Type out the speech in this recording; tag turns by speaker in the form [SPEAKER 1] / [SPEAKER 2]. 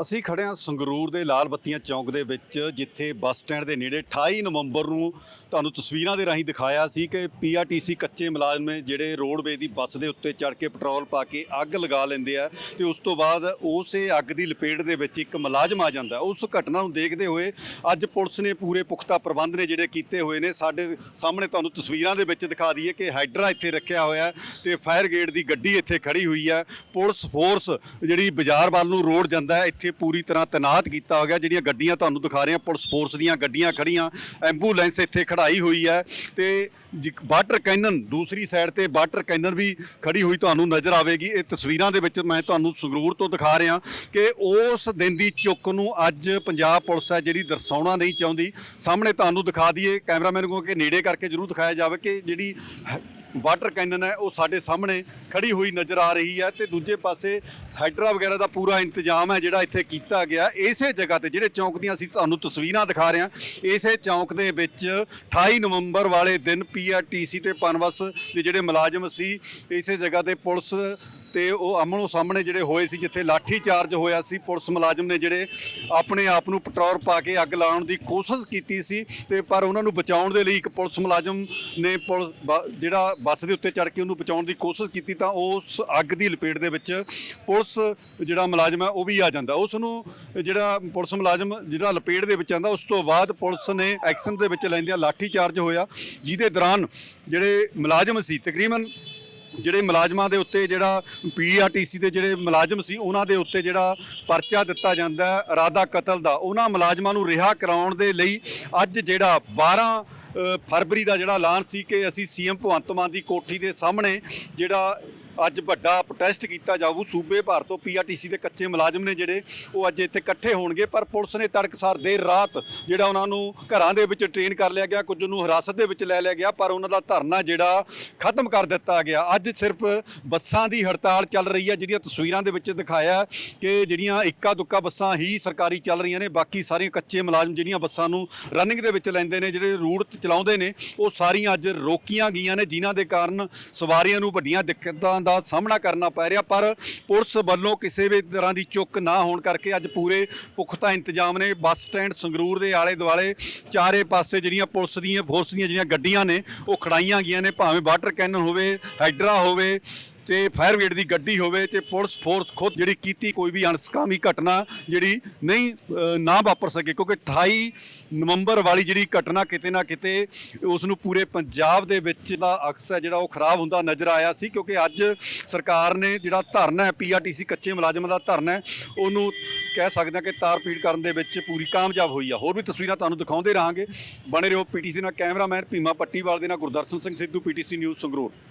[SPEAKER 1] ਅਸੀਂ ਖੜੇ ਹਾਂ ਸੰਗਰੂਰ ਦੇ ਲਾਲ ਬੱਤੀਆਂ ਚੌਂਕ ਦੇ ਵਿੱਚ, ਜਿੱਥੇ ਬੱਸ ਸਟੈਂਡ ਦੇ ਨੇੜੇ 28 ਨਵੰਬਰ ਨੂੰ ਤੁਹਾਨੂੰ ਤਸਵੀਰਾਂ ਦੇ ਰਾਹੀਂ ਦਿਖਾਇਆ ਸੀ ਕਿ ਪੀਆਰਟੀਸੀ ਕੱਚੇ ਮੁਲਾਜ਼ਮ ਜਿਹੜੇ ਰੋਡਵੇ ਦੀ ਬੱਸ ਦੇ ਉੱਤੇ ਚੜ ਕੇ ਪੈਟਰੋਲ ਪਾ ਕੇ ਅੱਗ ਲਗਾ ਲੈਂਦੇ ਆ ਤੇ ਉਸ ਤੋਂ ਬਾਅਦ ਉਸੇ ਅੱਗ ਦੀ ਲਪੇਟ ਦੇ ਵਿੱਚ ਇੱਕ ਮੁਲਾਜ਼ਮ ਆ ਜਾਂਦਾ। ਉਸ ਘਟਨਾ ਨੂੰ ਦੇਖਦੇ ਹੋਏ ਅੱਜ ਪੁਲਿਸ ਨੇ ਪੂਰੇ ਪੁਖਤਾ ਪ੍ਰਬੰਧ ਨੇ ਜਿਹੜੇ ਕੀਤੇ ਹੋਏ ਨੇ। ਸਾਡੇ ਸਾਹਮਣੇ ਤੁਹਾਨੂੰ ਤਸਵੀਰਾਂ ਦੇ ਵਿੱਚ ਦਿਖਾ ਦਈਏ ਕਿ ਹਾਈਡਰਾ ਇੱਥੇ ਰੱਖਿਆ ਹੋਇਆ ਹੈ ਤੇ ਫਾਇਰ ਗੇਟ ਦੀ ਗੱਡੀ ਇੱਥੇ ਖੜੀ ਹੋਈ ਹੈ। ਪੁਲਿਸ ਫੋਰਸ ਜਿਹੜੀ ਬਾਜ਼ਾਰ ਵੱਲ ਨੂੰ ਰੋਡ ਜਾਂਦਾ ਹੈ ਇੱਥੇ ਪੂਰੀ ਤਰ੍ਹਾਂ ਤੈਨਾਤ ਕੀਤਾ ਹੋ ਗਿਆ, ਜਿਹੜੀਆਂ ਗੱਡੀਆਂ ਤੁਹਾਨੂੰ ਦਿਖਾ ਰਹੇ ਹਾਂ, ਪੁਲਿਸ ਫੋਰਸ ਦੀਆਂ ਗੱਡੀਆਂ ਖੜੀਆਂ ਐਂਬੂਲੈਂਸ ਇੱਥੇ ਖੜਾਈ ਹੋਈ ਹੈ ਤੇ ਜਿ- ਵਾਟਰ ਕੈਨਨ ਦੂਸਰੀ ਸਾਈਡ ਤੇ ਵਾਟਰ ਕੈਨਨ ਵੀ ਖੜੀ ਹੋਈ ਤੁਹਾਨੂੰ ਨਜ਼ਰ ਆਵੇਗੀ। ਇਹ ਤਸਵੀਰਾਂ ਦੇ ਵਿੱਚ ਮੈਂ ਤੁਹਾਨੂੰ ਸੰਗਰੂਰ ਤੋਂ ਦਿਖਾ ਰਿਹਾ ਕਿ ਉਸ ਦਿਨ ਦੀ ਚੁੱਕ ਨੂੰ ਅੱਜ ਪੰਜਾਬ ਪੁਲਿਸ ਹੈ ਜਿਹੜੀ ਦਰਸਾਉਣਾ ਨਹੀਂ ਚਾਹੁੰਦੀ। ਸਾਹਮਣੇ ਤੁਹਾਨੂੰ ਦਿਖਾ ਦਈਏ, ਕੈਮਰਾਮੈਨ ਨੂੰ ਕਿ ਨੇੜੇ ਕਰਕੇ ਜ਼ਰੂਰ ਦਿਖਾਇਆ ਜਾਵੇ ਕਿ ਜਿਹੜੀ ਹੈ- ਵਾਟਰ ਕੈਨਨ ਹੈ, ਉਹ ਸਾਡੇ ਸਾਹਮਣੇ ਖੜੀ ਹੋਈ ਨਜ਼ਰ ਆ ਰਹੀ ਹੈ ਤੇ ਦੂਜੇ ਪਾਸੇ ਹਾਈਡਰਾ ਵਗੈਰਾ ਦਾ ਪੂਰਾ ਇੰਤਜ਼ਾਮ ਹੈ ਜਿਹੜਾ ਇੱਥੇ ਕੀਤਾ ਗਿਆ। ਇਸੇ ਜਗ੍ਹਾ ਤੇ ਜਿਹੜੇ ਚੌਂਕ ਦੀਆਂ ਅਸੀਂ ਤੁਹਾਨੂੰ ਤਸਵੀਰਾਂ ਦਿਖਾ ਰਹੇ ਹਾਂ, ਇਸੇ ਚੌਂਕ ਦੇ ਵਿੱਚ 28 ਨਵੰਬਰ ਵਾਲੇ ਦਿਨ ਪੀਆਰਟੀਸੀ ਤੇ ਪਨਵਸ ਦੇ ਜਿਹੜੇ ਮੁਲਾਜ਼ਮ ਸੀ, ਇਸੇ ਜਗ੍ਹਾ ਤੇ ਪੁਲਿਸ ਤੇ ਉਹ ਆਮਣੋ ਸਾਹਮਣੇ ਜਿਹੜੇ ਹੋਏ ਸੀ, ਜਿੱਥੇ ਲਾਠੀ ਚਾਰਜ ਹੋਇਆ ਸੀ, ਪੁਲਿਸ ਮੁਲਾਜ਼ਮ ਨੇ ਜਿਹੜੇ ਆਪਣੇ ਆਪ ਨੂੰ ਪੈਟਰੋਲ ਪਾ ਕੇ ਅੱਗ ਲਾਉਣ ਦੀ ਕੋਸ਼ਿਸ਼ ਕੀਤੀ ਸੀ ਤੇ ਪਰ ਉਹਨਾਂ ਨੂੰ ਬਚਾਉਣ ਦੇ ਲਈ ਇੱਕ ਪੁਲਿਸ ਮੁਲਾਜ਼ਮ ਨੇ ਪੁਲ- ਬ- ਜਿਹੜਾ ਬੱਸ ਦੇ ਉੱਤੇ ਚੜ ਕੇ ਉਹਨੂੰ ਬਚਾਉਣ ਦੀ ਕੋਸ਼ਿਸ਼ ਕੀਤੀ ਤਾਂ ਉਸ ਅੱਗ ਦੀ ਲਪੇਟ ਦੇ ਵਿੱਚ ਪੁਲਿਸ ਜਿਹੜਾ ਮੁਲਾਜ਼ਮ ਹੈ ਉਹ ਵੀ ਆ ਜਾਂਦਾ। ਉਸ ਨੂੰ ਜਿਹੜਾ ਪੁਲਿਸ ਮੁਲਾਜ਼ਮ ਜਿਹੜਾ ਲਪੇਟ ਦੇ ਵਿੱਚ ਆਂਦਾ, ਉਸ ਤੋਂ ਬਾਅਦ ਪੁਲਿਸ ਨੇ ਐਕਸ਼ਨ ਦੇ ਵਿੱਚ ਲੈਂਦਿਆਂ ਲਾਠੀ ਚਾਰਜ ਹੋਇਆ, ਜਿਹਦੇ ਦੌਰਾਨ ਜਿਹੜੇ ਮੁਲਾਜ਼ਮ ਸੀ, ਤਕਰੀਬਨ ਜਿਹੜੇ ਮੁਲਾਜ਼ਮਾਂ ਦੇ ਉੱਤੇ ਜਿਹੜਾ ਪੀਆਰਟੀਸੀ ਦੇ ਜਿਹੜੇ ਮੁਲਾਜ਼ਮ ਸੀ, ਉਹਨਾਂ ਦੇ ਉੱਤੇ ਜਿਹੜਾ ਪਰਚਾ ਦਿੱਤਾ ਜਾਂਦਾ ਹੈ ਇਰਾਦਾ ਕਤਲ ਦਾ। ਉਹਨਾਂ ਮੁਲਾਜ਼ਮਾਂ ਨੂੰ ਰਿਹਾ ਕਰਾਉਣ ਦੇ ਲਈ ਅੱਜ ਜਿਹੜਾ 12 ਫਰਵਰੀ ਦਾ ਜਿਹੜਾ ਐਲਾਨ ਸੀ ਕਿ ਅਸੀਂ ਸੀਐਮ ਭਗਵੰਤ ਮਾਨ ਦੀ ਕੋਠੀ ਦੇ ਸਾਹਮਣੇ ਜਿਹੜਾ ਅੱਜ ਵੱਡਾ ਪ੍ਰੋਟੈਸਟ ਕੀਤਾ ਜਾਊ, ਸੂਬੇ ਭਰ ਤੋਂ ਪੀਆਰਟੀਸੀ ਦੇ ਕੱਚੇ ਮੁਲਾਜ਼ਮ ਨੇ ਜਿਹੜੇ ਉਹ ਅੱਜ ਇੱਥੇ ਇਕੱਠੇ ਹੋਣਗੇ, ਪਰ ਪੁਲਿਸ ਨੇ ਤੜਕਸਾਰ ਦੇਰ ਰਾਤ ਜਿਹੜਾ ਉਹਨਾਂ ਨੂੰ ਘਰਾਂ ਦੇ ਵਿੱਚ ਟ੍ਰੇਨ ਕਰ ਲਿਆ ਗਿਆ, ਕੁਝ ਨੂੰ ਹਿਰਾਸਤ ਦੇ ਵਿੱਚ ਲੈ ਲਿਆ ਗਿਆ, ਪਰ ਉਹਨਾਂ ਦਾ ਧਰਨਾ ਜਿਹੜਾ ਖਤਮ ਕਰ ਦਿੱਤਾ ਗਿਆ। ਅੱਜ ਸਿਰਫ ਬੱਸਾਂ ਦੀ ਹੜਤਾਲ ਚੱਲ ਰਹੀ ਹੈ, ਜਿਹੜੀਆਂ ਤਸਵੀਰਾਂ ਦੇ ਵਿੱਚ ਦਿਖਾਇਆ ਕਿ ਜਿਹੜੀਆਂ ਇੱਕਾ ਦੁੱਕਾ ਬੱਸਾਂ ਹੀ ਸਰਕਾਰੀ ਚੱਲ ਰਹੀਆਂ ਨੇ, ਬਾਕੀ ਸਾਰੀਆਂ ਕੱਚੇ ਮੁਲਾਜ਼ਮ ਜਿਹੜੀਆਂ ਬੱਸਾਂ ਨੂੰ ਰਨਿੰਗ ਦੇ ਵਿੱਚ ਲੈਂਦੇ ਨੇ, ਜਿਹੜੇ ਰੂਟ ਚਲਾਉਂਦੇ ਨੇ, ਉਹ ਸਾਰੀਆਂ ਅੱਜ ਰੋਕੀਆਂ ਗਈਆਂ ਨੇ, ਜਿਨ੍ਹਾਂ ਦੇ ਕਾਰਨ ਸਵਾਰੀਆਂ ਨੂੰ ਵੱਡੀਆਂ ਦਿੱਕਤਾਂ ਦਾ ਸਾਹਮਣਾ ਕਰਨਾ ਪੈ ਰਿਹਾ, ਪਰ ਪੁਲਿਸ ਵੱਲੋਂ ਕਿਸੇ ਵੀ ਤਰ੍ਹਾਂ ਦੀ ਚੁੱਕ ਨਾ ਹੋਣ ਕਰਕੇ ਅੱਜ ਪੂਰੇ ਪੁਖਤਾ ਇੰਤਜ਼ਾਮ ਨੇ। ਬੱਸ ਸਟੈਂਡ ਸੰਗਰੂਰ ਦੇ ਆਲੇ ਦੁਆਲੇ ਚਾਰੇ ਪਾਸੇ ਜਿਹੜੀਆਂ ਪੁਲਿਸ ਦੀਆਂ, ਫੋਰਸ ਦੀਆਂ ਜਿਹੜੀਆਂ ਗੱਡੀਆਂ ਨੇ, ਉਹ ਖੜਾਈਆਂ ਗਈਆਂ ਨੇ। ਭਾਵੇਂ ਵਾਟਰ ਕੈਨਨ ਹੋਵੇ ਹਾਈਡਰਾ ਹੋਵੇ ਤੇ ਫਾਇਰ ਬ੍ਰਿਗੇਡ ਦੀ ਗੱਡੀ ਹੋਵੇ ਤੇ ਪੁਲਿਸ ਫੋਰਸ ਖੁਦ ਜਿਹੜੀ ਕੀਤੀ ਕੋਈ ਵੀ ਅਣਸਕਾਮੀ ਘਟਨਾ ਜਿਹੜੀ ਨਹੀਂ ਅ, ਨਾ ਵਾਪਰ ਸਕੇ ਕਿਉਂਕਿ 28 ਨਵੰਬਰ ਵਾਲੀ ਜਿਹੜੀ ਘਟਨਾ ਕਿਤੇ ਨਾ ਕਿਤੇ ਉਸ ਨੂੰ ਪੂਰੇ ਪੰਜਾਬ ਦੇ ਵਿੱਚ ਦਾ ਅਕਸ ਹੈ ਜਿਹੜਾ ਉਹ ਖਰਾਬ ਹੁੰਦਾ ਨਜ਼ਰ ਆਇਆ ਸੀ ਕਿਉਂਕਿ ਅੱਜ ਸਰਕਾਰ ਨੇ ਜਿਹੜਾ ਧਰਨਾ ਹੈ ਪੀਆਰਟੀਸੀ ਕੱਚੇ ਮੁਲਾਜ਼ਮਾਂ ਦਾ ਧਰਨਾ ਹੈ ਉਹਨੂੰ ਕਹਿ ਸਕਦੇ ਹਾਂ ਕਿ ਤਾਰ ਪੀੜ ਕਰਨ ਦੇ ਵਿੱਚ ਪੂਰੀ ਕਾਮਯਾਬ ਹੋਈ ਆ। ਹੋਰ ਵੀ ਤਸਵੀਰਾਂ ਤੁਹਾਨੂੰ ਦਿਖਾਉਂਦੇ ਰਹਾਂਗੇ। ਬਣੇ ਰਹੋ ਪੀਟੀਸੀ ਨਾਲ ਕੈਮਰਾਮੈਨ ਭੀਮਾ ਪੱਟੀਵਾਲ ਦੇ ਨਾਲ ਗੁਰਦਰਸ਼ਨ ਸਿੰਘ ਸਿੱਧੂ ਪੀਟੀਸੀ ਨਿਊਜ਼ ਸੰਗਰੂਰ।